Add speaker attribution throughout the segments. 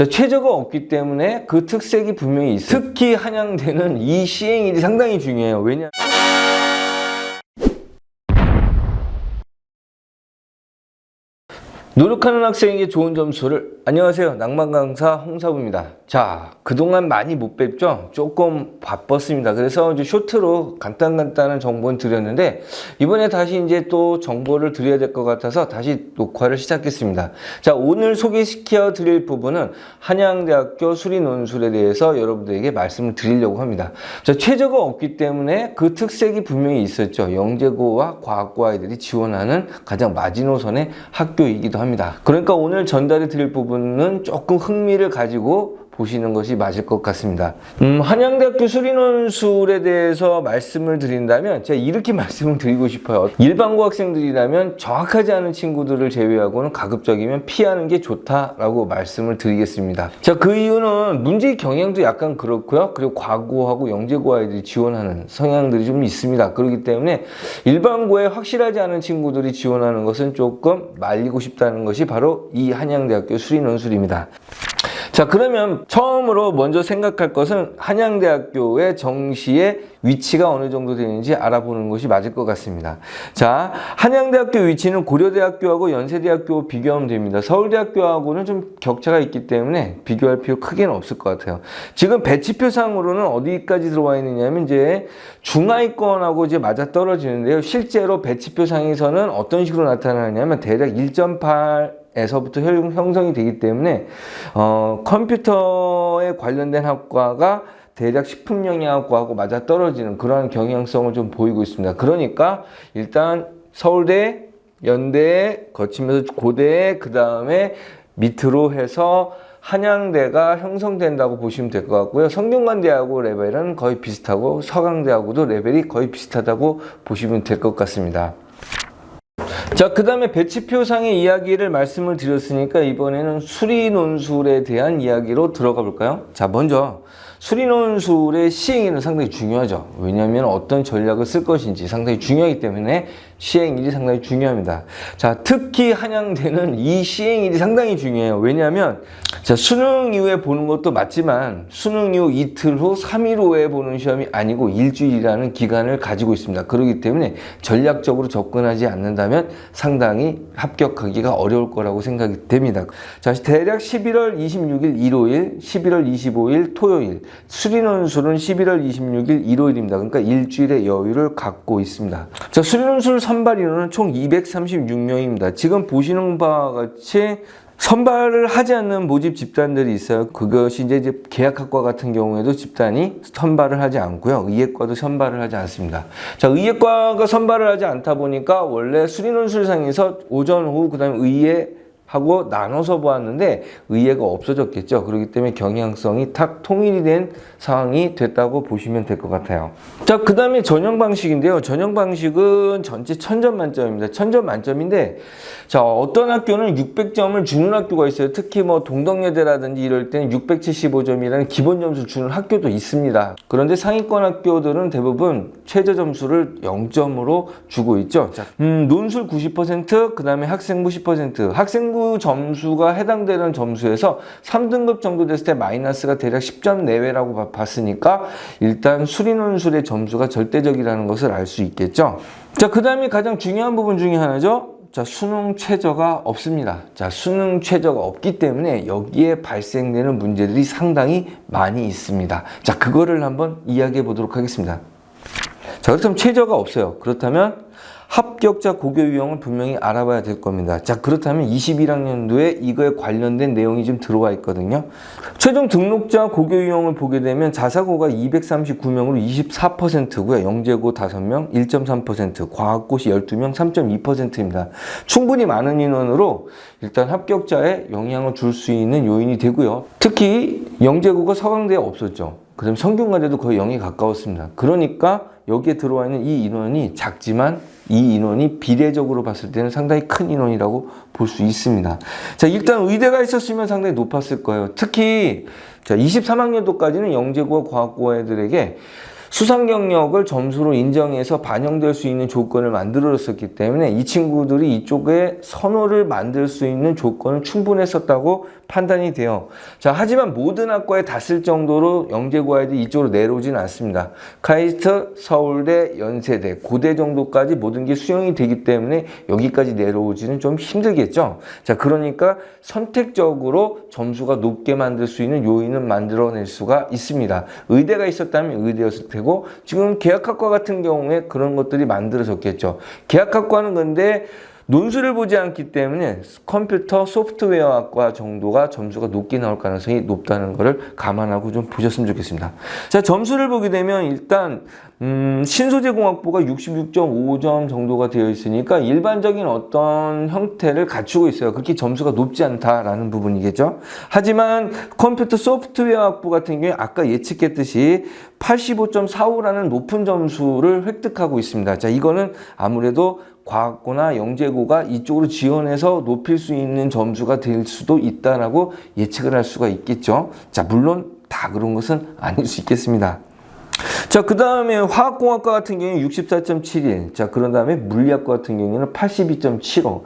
Speaker 1: 자, 최저가 없기 때문에 그 특색이 분명히 있어요. 특히 한양대는 이 시행일이 상당히 중요해요. 왜냐? 노력하는 학생에게 좋은 점수를 안녕하세요 낭만 강사 홍사부입니다 자 그동안 많이 못 뵙죠? 조금 바빴습니다. 그래서 이제 쇼트로 간단간단한 정보는 드렸는데 이번에 다시 이제 또 정보를 드려야 될 것 같아서 다시 녹화를 시작했습니다. 자 오늘 소개시켜 드릴 부분은 한양대학교 수리논술에 대해서 여러분들에게 말씀을 드리려고 합니다. 자 최저가 없기 때문에 그 특색이 분명히 있었죠. 영재고와 과학고 아이들이 지원하는 가장 마지노선의 학교이기도 합니다. 그러니까 오늘 전달해 드릴 부분은 조금 흥미를 가지고 보시는 것이 맞을 것 같습니다. 음, 한양대학교 수리논술에 대해서 말씀을 드린다면 제가 이렇게 말씀을 드리고 싶어요. 일반고 학생들이라면 정확하지 않은 친구들을 제외하고는 가급적이면 피하는 게 좋다라고 말씀을 드리겠습니다. 자, 그 이유는 문제 경향도 약간 그렇고요. 그리고 과고하고 영재고 아이들이 지원하는 성향들이 좀 있습니다. 그렇기 때문에 일반고에 확실하지 않은 친구들이 지원하는 것은 조금 말리고 싶다는 것이 바로 이 한양대학교 수리논술입니다. 자, 그러면 처음으로 먼저 생각할 것은 한양대학교의 정시의 위치가 어느 정도 되는지 알아보는 것이 맞을 것 같습니다. 자, 한양대학교 위치는 고려대학교하고 연세대학교 비교하면 됩니다. 서울대학교하고는 좀 격차가 있기 때문에 비교할 필요 크게는 없을 것 같아요. 지금 배치표상으로는 어디까지 들어와 있느냐면 이제 중하위권하고 이제 맞아 떨어지는데요. 실제로 배치표상에서는 어떤 식으로 나타나냐면 대략 1.8 에서부터 형- 형성이 되기 때문에 어, 컴퓨터에 관련된 학과가 대략 식품영양학과하고 맞아 떨어지는 그러한 경향성을 좀 보이고 있습니다. 그러니까 일단 서울대, 연대 거치면서 고대 그 다음에 밑으로 해서 한양대가 형성된다고 보시면 될 것 같고요. 성균관대하고 레벨은 거의 비슷하고 서강대하고도 레벨이 거의 비슷하다고 보시면 될 것 같습니다. 자, 그 다음에 배치표상의 이야기를 말씀을 드렸으니까 이번에는 수리논술에 대한 이야기로 들어가 볼까요? 자, 먼저 수리논술의 시행일은 상당히 중요하죠. 왜냐하면 어떤 전략을 쓸 것인지 상당히 중요하기 때문에 시행일이 상당히 중요합니다. 자, 특히 한양대는 이 시행일이 상당히 중요해요. 왜냐하면 자, 수능 이후에 보는 것도 맞지만 수능 이후 이틀 후, 3일 후에 보는 시험이 아니고 일주일이라는 기간을 가지고 있습니다. 그렇기 때문에 전략적으로 접근하지 않는다면 상당히 합격하기가 어려울 거라고 생각이 됩니다. 자, 대략 11월 26일 일요일, 11월 25일 토요일, 수리논술은 11월 26일 일요일입니다. 그러니까 일주일의 여유를 갖고 있습니다. 자, 수리논술 선발 인원은 총 236명입니다. 지금 보시는 바와 같이 선발을 하지 않는 모집 집단들이 있어요. 그것이 이제 계약학과 같은 경우에도 집단이 선발을 하지 않고요. 의예과도 선발을 하지 않습니다. 자, 의예과가 선발을 하지 않다 보니까 원래 수리논술상에서 오전, 오후, 그 다음에 의예, 하고 나눠서 보았는데 의예가 없어졌겠죠. 그렇기 때문에 경향성이 탁 통일이 된 상황이 됐다고 보시면 될 것 같아요. 자, 그 다음에 전형 방식인데요. 전형 방식은 전체 천점 만점입니다. 천점 만점인데, 자, 어떤 학교는 600점을 주는 학교가 있어요. 특히 뭐 동덕여대라든지 이럴 때는 675점이라는 기본 점수 주는 학교도 있습니다. 그런데 상위권 학교들은 대부분 최저 점수를 0점으로 주고 있죠. 자, 음, 논술 90%, 그 다음에 학생부 10%, 학생부 점수가 해당되는 점수에서 3등급 정도 됐을 때 마이너스가 대략 10점 내외라고 봐- 봤으니까 일단 수리논술의 점수가 절대적이라는 것을 알 수 있겠죠. 자, 그 다음에 가장 중요한 부분 중에 하나죠. 자, 수능 최저가 없습니다. 자, 수능 최저가 없기 때문에 여기에 발생되는 문제들이 상당히 많이 있습니다. 자, 그거를 한번 이야기해 보도록 하겠습니다. 자, 그렇다면 최저가 없어요. 그렇다면 합격자 고교 유형을 분명히 알아봐야 될 겁니다. 자, 그렇다면 21학년도에 이거에 관련된 내용이 좀 들어와 있거든요. 최종 등록자 고교 유형을 보게 되면 자사고가 239명으로 24%고요. 영재고 5명, 1.3%, 과학고시 12명, 3.2%입니다. 충분히 많은 인원으로 일단 합격자에 영향을 줄 수 있는 요인이 되고요. 특히 영재고가 서강대에 없었죠. 그다음 성균관대도 거의 0에 가까웠습니다. 그러니까 여기에 들어와 있는 이 인원이 작지만 이 인원이 비례적으로 봤을 때는 상당히 큰 인원이라고 볼 수 있습니다. 자, 일단 의대가 있었으면 상당히 높았을 거예요. 특히 자, 23학년도까지는 영재고 과학고 애들에게 수상 경력을 점수로 인정해서 반영될 수 있는 조건을 만들어줬었기 때문에 이 친구들이 이쪽에 선호를 만들 수 있는 조건은 충분했었다고 판단이 돼요. 자, 하지만 모든 학과에 다쓸 정도로 영재고아들이 이쪽으로 내려오진 않습니다. 카이스트, 서울대, 연세대, 고대 정도까지 모든 게 수용이 되기 때문에 여기까지 내려오지는 좀 힘들겠죠. 자, 그러니까 선택적으로 점수가 높게 만들 수 있는 요인은 만들어낼 수가 있습니다. 의대가 있었다면 의대였을 테고, 지금 계약학과 같은 경우에 그런 것들이 만들어졌겠죠. 계약학과는 근데 논술을 보지 않기 때문에 컴퓨터 소프트웨어학과 정도가 점수가 높게 나올 가능성이 높다는 것을 감안하고 좀 보셨으면 좋겠습니다. 자, 점수를 보게 되면 일단 음, 신소재공학부가 66.5점 정도가 되어 있으니까 일반적인 어떤 형태를 갖추고 있어요. 그렇게 점수가 높지 않다라는 부분이겠죠. 하지만 컴퓨터 소프트웨어학부 같은 경우에 아까 예측했듯이 85.45라는 높은 점수를 획득하고 있습니다. 자, 이거는 아무래도 과학고나 영재고가 이쪽으로 지원해서 높일 수 있는 점수가 될 수도 있다라고 예측을 할 수가 있겠죠. 자, 물론 다 그런 것은 아닐 수 있겠습니다. 자, 그 다음에 화학공학과 같은 경우는 64.71. 자, 그런 다음에 물리학과 같은 경우에는 82.75.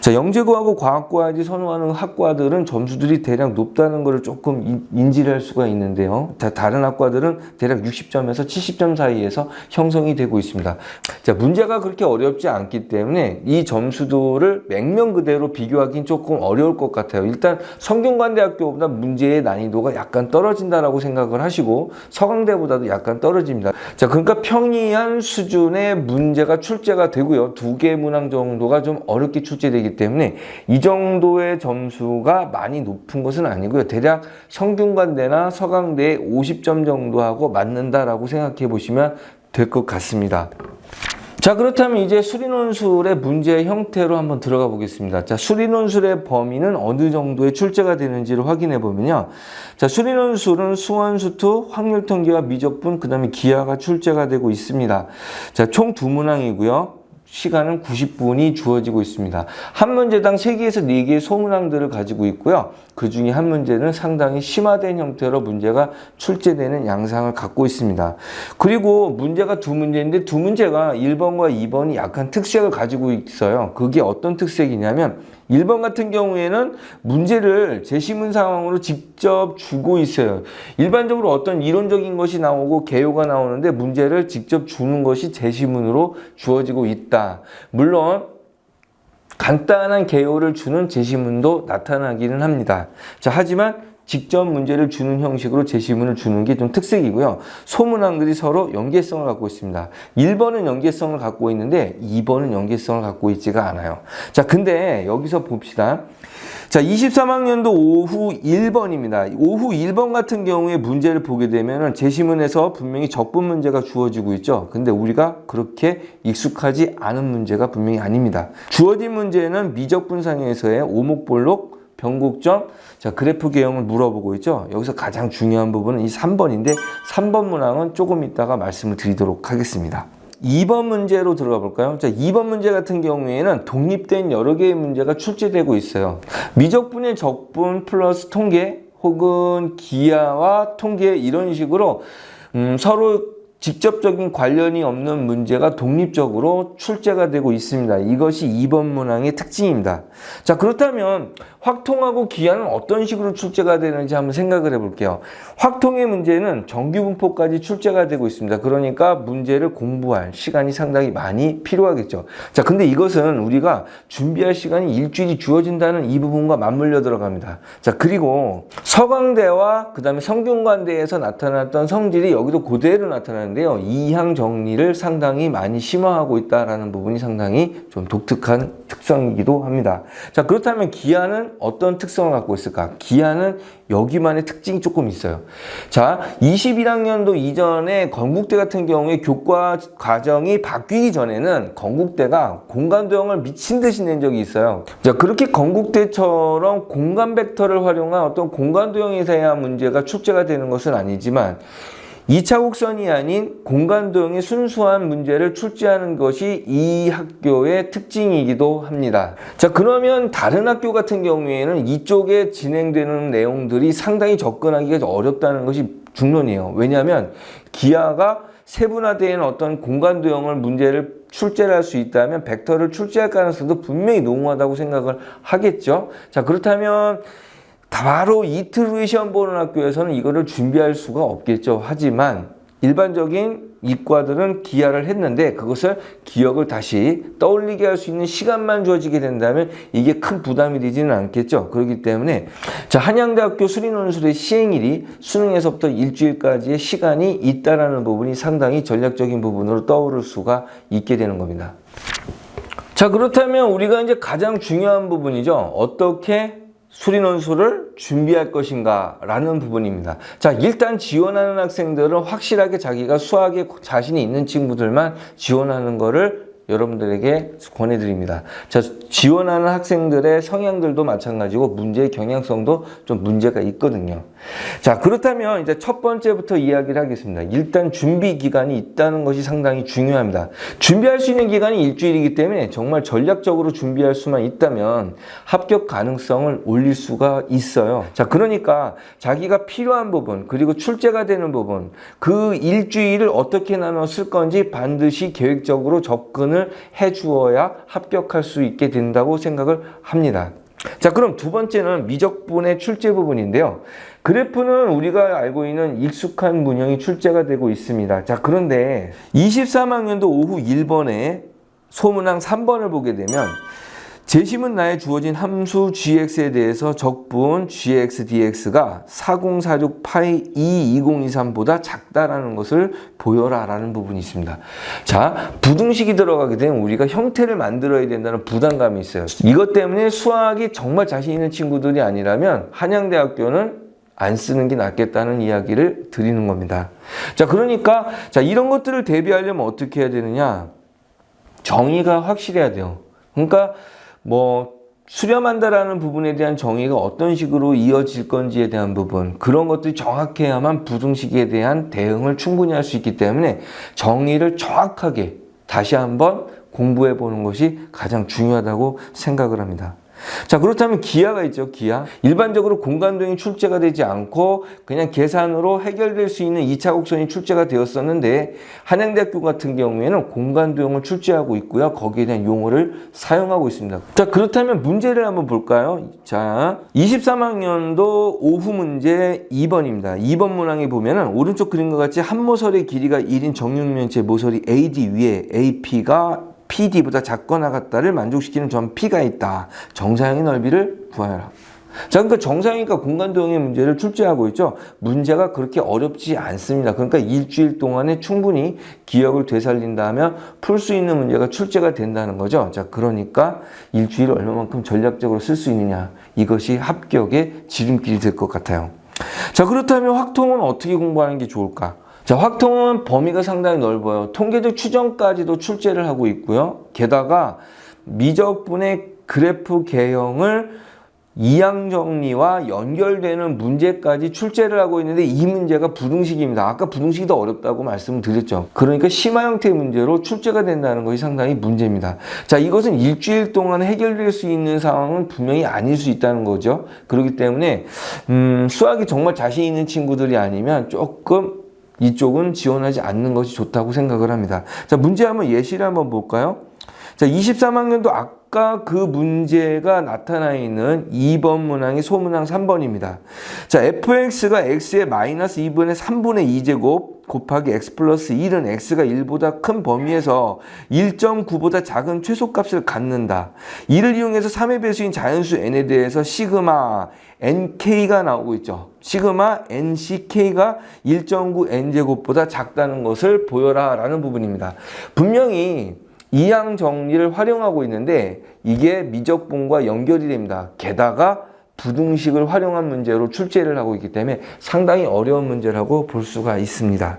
Speaker 1: 자, 영재고하고 과학고까지 선호하는 학과들은 점수들이 대략 높다는 것을 조금 인- 인지를 할 수가 있는데요. 자, 다른 학과들은 대략 60점에서 70점 사이에서 형성이 되고 있습니다. 자, 문제가 그렇게 어렵지 않기 때문에 이 점수들을 맹명 그대로 비교하기는 조금 어려울 것 같아요. 일단 성균관대학교보다 문제의 난이도가 약간 떨어진다라고 생각을 하시고 서강대보다도 약간 떨어집니다. 자, 그러니까 평이한 수준의 문제가 출제가 되고요. 두 개 문항 정도가 좀 어렵게 출제되기 때문에 이 정도의 점수가 많이 높은 것은 아니고요. 대략 성균관대나 서강대의 50점 정도하고 맞는다라고 생각해 보시면 될 것 같습니다. 자, 그렇다면 이제 수리논술의 문제 형태로 한번 들어가 보겠습니다. 자, 수리논술의 범위는 어느 정도의 출제가 되는지를 확인해 보면요. 자, 수리논술은 수원수투, 확률통계와 미적분, 그 다음에 기하가 출제가 되고 있습니다. 자, 총 두 문항이고요. 시간은 90분이 주어지고 있습니다. 한 문제당 3개에서 4개의 소문항들을 가지고 있고요. 그 중에 한 문제는 상당히 심화된 형태로 문제가 출제되는 양상을 갖고 있습니다. 그리고 문제가 두 문제인데 두 문제가 1번과 2번이 약간 특색을 가지고 있어요. 그게 어떤 특색이냐면 1번 같은 경우에는 문제를 제시문 상황으로 직접 주고 있어요. 일반적으로 어떤 이론적인 것이 나오고 개요가 나오는데 문제를 직접 주는 것이 제시문으로 주어지고 있다. 물론 간단한 개요를 주는 제시문도 나타나기는 합니다. 자, 하지만 직접 문제를 주는 형식으로 제시문을 주는 게 좀 특색이고요. 소문항들이 서로 연계성을 갖고 있습니다. 1번은 연계성을 갖고 있는데 2번은 연계성을 갖고 있지가 않아요. 자, 근데 여기서 봅시다. 자, 23학년도 오후 1번입니다. 오후 1번 같은 경우에 문제를 보게 되면 제시문에서 분명히 적분 문제가 주어지고 있죠. 근데 우리가 그렇게 익숙하지 않은 문제가 분명히 아닙니다. 주어진 문제는 미적분상에서의 오목볼록 변곡점, 자, 그래프 개형을 물어보고 있죠. 여기서 가장 중요한 부분은 이 3번인데, 3번 문항은 조금 이따가 말씀을 드리도록 하겠습니다. 2번 문제로 들어가 볼까요? 자, 2번 문제 같은 경우에는 독립된 여러 개의 문제가 출제되고 있어요. 미적분의 적분 플러스 통계 혹은 기하와 통계 이런 식으로 음, 서로 직접적인 관련이 없는 문제가 독립적으로 출제가 되고 있습니다. 이것이 2번 문항의 특징입니다. 자, 그렇다면 확통하고 기하는 어떤 식으로 출제가 되는지 한번 생각을 해볼게요. 확통의 문제는 정규분포까지 출제가 되고 있습니다. 그러니까 문제를 공부할 시간이 상당히 많이 필요하겠죠. 자, 근데 이것은 우리가 준비할 시간이 일주일이 주어진다는 이 부분과 맞물려 들어갑니다. 자, 그리고 서강대와 그 다음에 성균관대에서 나타났던 성질이 여기도 그대로 나타나는 데요. 이항 정리를 상당히 많이 심화하고 있다라는 부분이 상당히 좀 독특한 특성이기도 합니다. 자, 그렇다면 기하는 어떤 특성을 갖고 있을까? 기하는 여기만의 특징이 조금 있어요. 자, 21학년도 이전에 건국대 같은 경우에 교과 과정이 바뀌기 전에는 건국대가 공간 도형을 미친 듯이 낸 적이 있어요. 자, 그렇게 건국대처럼 공간 벡터를 활용한 어떤 공간 도형에 대한 문제가 출제가 되는 것은 아니지만 2차 곡선이 아닌 공간 도형의 순수한 문제를 출제하는 것이 이 학교의 특징이기도 합니다. 자, 그러면 다른 학교 같은 경우에는 이쪽에 진행되는 내용들이 상당히 접근하기가 어렵다는 것이 중론이에요. 왜냐하면 기하가 세분화된 어떤 공간 도형을 문제를 출제를 할 수 있다면 벡터를 출제할 가능성도 분명히 농후하다고 생각을 하겠죠. 자, 그렇다면 바로 이틀 후에 시험 보는 학교에서는 이거를 준비할 수가 없겠죠. 하지만 일반적인 이과들은 기하를 했는데 그것을 기억을 다시 떠올리게 할 수 있는 시간만 주어지게 된다면 이게 큰 부담이 되지는 않겠죠. 그렇기 때문에 자 한양대학교 수리논술의 시행일이 수능에서부터 일주일까지의 시간이 있다라는 부분이 상당히 전략적인 부분으로 떠오를 수가 있게 되는 겁니다. 자 그렇다면 우리가 이제 가장 중요한 부분이죠. 어떻게 수리논술을 준비할 것인가 라는 부분입니다. 자 일단 지원하는 학생들은 확실하게 자기가 수학에 자신이 있는 친구들만 지원하는 거를 여러분들에게 권해드립니다. 자, 지원하는 학생들의 성향들도 마찬가지고 문제의 경향성도 좀 문제가 있거든요. 자, 그렇다면 이제 첫 번째부터 이야기를 하겠습니다. 일단 준비 기간이 있다는 것이 상당히 중요합니다. 준비할 수 있는 기간이 일주일이기 때문에 정말 전략적으로 준비할 수만 있다면 합격 가능성을 올릴 수가 있어요. 자, 그러니까 자기가 필요한 부분, 그리고 출제가 되는 부분, 그 일주일을 어떻게 나눠 쓸 건지 반드시 계획적으로 접근을 해 주어야 합격할 수 있게 된다고 생각을 합니다. 자, 그럼 두 번째는 미적분의 출제 부분인데요. 그래프는 우리가 알고 있는 익숙한 문형이 출제가 되고 있습니다. 자, 그런데 23학년도 오후 1번에 소문항 3번을 보게 되면 재심은 나에 주어진 함수 gx에 대해서 적분 gx dx가 4046 파이 22023보다 작다라는 것을 보여라 라는 부분이 있습니다. 자, 부등식이 들어가게 되면 우리가 형태를 만들어야 된다는 부담감이 있어요. 이것 때문에 수학이 정말 자신 있는 친구들이 아니라면 한양대학교는 안 쓰는 게 낫겠다는 이야기를 드리는 겁니다. 자, 그러니까 자, 이런 것들을 대비하려면 어떻게 해야 되느냐? 정의가 확실해야 돼요. 그러니까 뭐 수렴한다라는 부분에 대한 정의가 어떤 식으로 이어질 건지에 대한 부분 그런 것들이 정확해야만 부등식에 대한 대응을 충분히 할 수 있기 때문에 정의를 정확하게 다시 한번 공부해 보는 것이 가장 중요하다고 생각을 합니다. 자 그렇다면 기하가 있죠 기하 일반적으로 공간도형이 출제가 되지 않고 그냥 계산으로 해결될 수 있는 2차 곡선이 출제가 되었었는데 한양대학교 같은 경우에는 공간도형을 출제하고 있고요. 거기에 대한 용어를 사용하고 있습니다. 자 그렇다면 문제를 한번 볼까요? 자 23학년도 오후 문제 2번입니다. 2번 문항에 보면은 오른쪽 그림과 같이 한 모서리의 길이가 1인 정육면체 모서리 AD 위에 AP가 PD보다 작거나 같다를 만족시키는 점 P가 있다. 정사형의 넓이를 구하여라. 자, 그러니까 정상이니까 공간도형의 문제를 출제하고 있죠. 문제가 그렇게 어렵지 않습니다. 그러니까 일주일 동안에 충분히 기억을 되살린다면 풀 수 있는 문제가 출제가 된다는 거죠. 자, 그러니까 일주일을 얼마만큼 전략적으로 쓸 수 있느냐. 이것이 합격의 지름길이 될 것 같아요. 자, 그렇다면 확통은 어떻게 공부하는 게 좋을까? 자, 확통은 범위가 상당히 넓어요. 통계적 추정까지도 출제를 하고 있고요. 게다가 미적분의 그래프 개형을 이항 정리와 연결되는 문제까지 출제를 하고 있는데 이 문제가 부등식입니다. 아까 부등식이 더 어렵다고 말씀을 드렸죠. 그러니까 심화 형태의 문제로 출제가 된다는 것이 상당히 문제입니다. 자, 이것은 일주일 동안 해결될 수 있는 상황은 분명히 아닐 수 있다는 거죠. 그렇기 때문에 음, 수학이 정말 자신 있는 친구들이 아니면 조금 이쪽은 지원하지 않는 것이 좋다고 생각을 합니다. 자, 문제 한번 예시를 한번 볼까요? 자, 23학년도 아까 그 문제가 나타나 있는 2번 문항이 소문항 3번입니다. 자, fx가 x의 마이너스 2분의 3분의 2제곱 곱하기 x 플러스 1은 x가 1보다 큰 범위에서 1.9보다 작은 최소값을 갖는다. 이를 이용해서 3의 배수인 자연수 n에 대해서 시그마 nk가 나오고 있죠. 시그마 nck가 1.9 n제곱보다 작다는 것을 보여라 라는 부분입니다. 분명히 이항 정리를 활용하고 있는데 이게 미적분과 연결이 됩니다. 게다가 부등식을 활용한 문제로 출제를 하고 있기 때문에 상당히 어려운 문제라고 볼 수가 있습니다.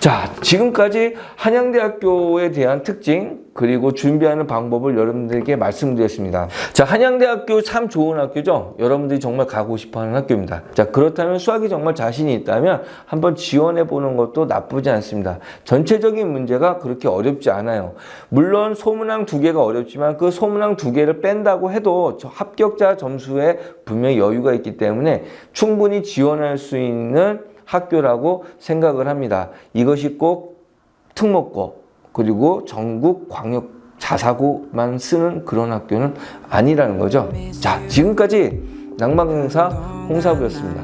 Speaker 1: 자, 지금까지 한양대학교에 대한 특징 그리고 준비하는 방법을 여러분들에게 말씀드렸습니다. 자, 한양대학교 참 좋은 학교죠? 여러분들이 정말 가고 싶어 하는 학교입니다. 자, 그렇다면 수학이 정말 자신이 있다면 한번 지원해 보는 것도 나쁘지 않습니다. 전체적인 문제가 그렇게 어렵지 않아요. 물론 소문항 두 개가 어렵지만 그 소문항 두 개를 뺀다고 해도 저 합격자 점수에 분명히 여유가 있기 때문에 충분히 지원할 수 있는 학교라고 생각을 합니다. 이것이 꼭 특목고 그리고 전국 광역 자사고만 쓰는 그런 학교는 아니라는 거죠. 자, 지금까지
Speaker 2: 낭만공사 홍사부였습니다.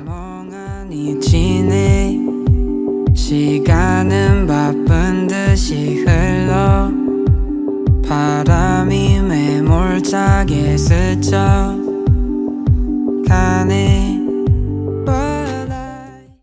Speaker 3: 바람이 매몰차게 스쳐 가네